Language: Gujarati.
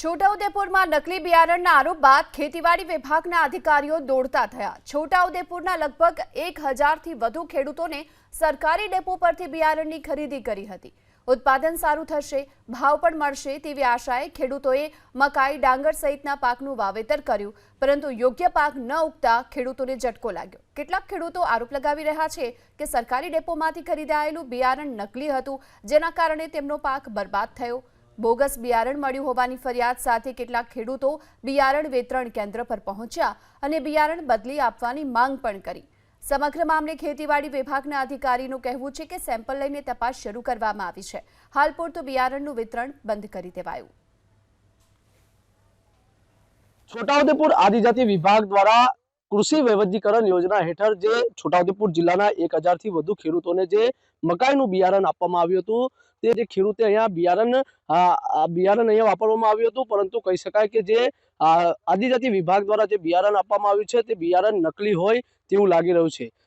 છોટાઉદેપુરમાં નકલી બિયારણના આરોપ બાદ ખેતીવાડી વિભાગના અધિકારીઓ દોડતા થયા. છોટાઉદેપુરના લગભગ એક હજારથી વધુ ખેડૂતોને સરકારી ડેપો પરથી બિયારણની ખરીદી કરી હતી. ઉત્પાદન સારું થશે, ભાવ પણ મળશે તેવી આશાએ ખેડૂતોએ મકાઈ, ડાંગર સહિતના પાકનું વાવેતર કર્યું. પરંતુ યોગ્ય પાક ન ઉગતા ખેડૂતોને ઝટકો લાગ્યો. કેટલાક ખેડૂતો આરોપ લગાવી રહ્યા છે કે સરકારી ડેપોમાંથી ખરીદાયેલું બિયારણ નકલી હતું, જેના કારણે તેમનો પાક બરબાદ થયો. બોગસ બિયારણ મળ્યું હોવાની ફરિયાદ સાથે કેટલાક ખેડૂતો બિયારણ વિતરણ કેન્દ્ર પર પહોંચ્યા અને બિયારણ બદલી આપવાની માંગ પણ કરી. સમગ્ર મામલે ખેતીવાડી વિભાગના અધિકારીનું કહેવું છે કે સેમ્પલ લઈને તપાસ શરૂ કરવામાં આવી છે. હાલ પૂરતું બિયારણનું વિતરણ બંધ કરી દેવાયું. છોટાઉદેપુર આદિજાતિ વિભાગ દ્વારા કૃષિ વૈવિધ્યકરણ યોજના હેઠળ જે છોટાઉદેપુર જિલ્લાના એક હજારથી વધુ ખેડૂતોને જે મકાઈનું બિયારણ આપવામાં આવ્યું હતું, તે જે ખેડૂતે અહીંયા બિયારણ બિયારણ અહીંયા વાપરવામાં આવ્યું હતું, પરંતુ કહી શકાય કે જે આદિજાતિ વિભાગ દ્વારા જે બિયારણ આપવામાં આવ્યું છે, તે બિયારણ નકલી હોય તેવું લાગી રહ્યું છે.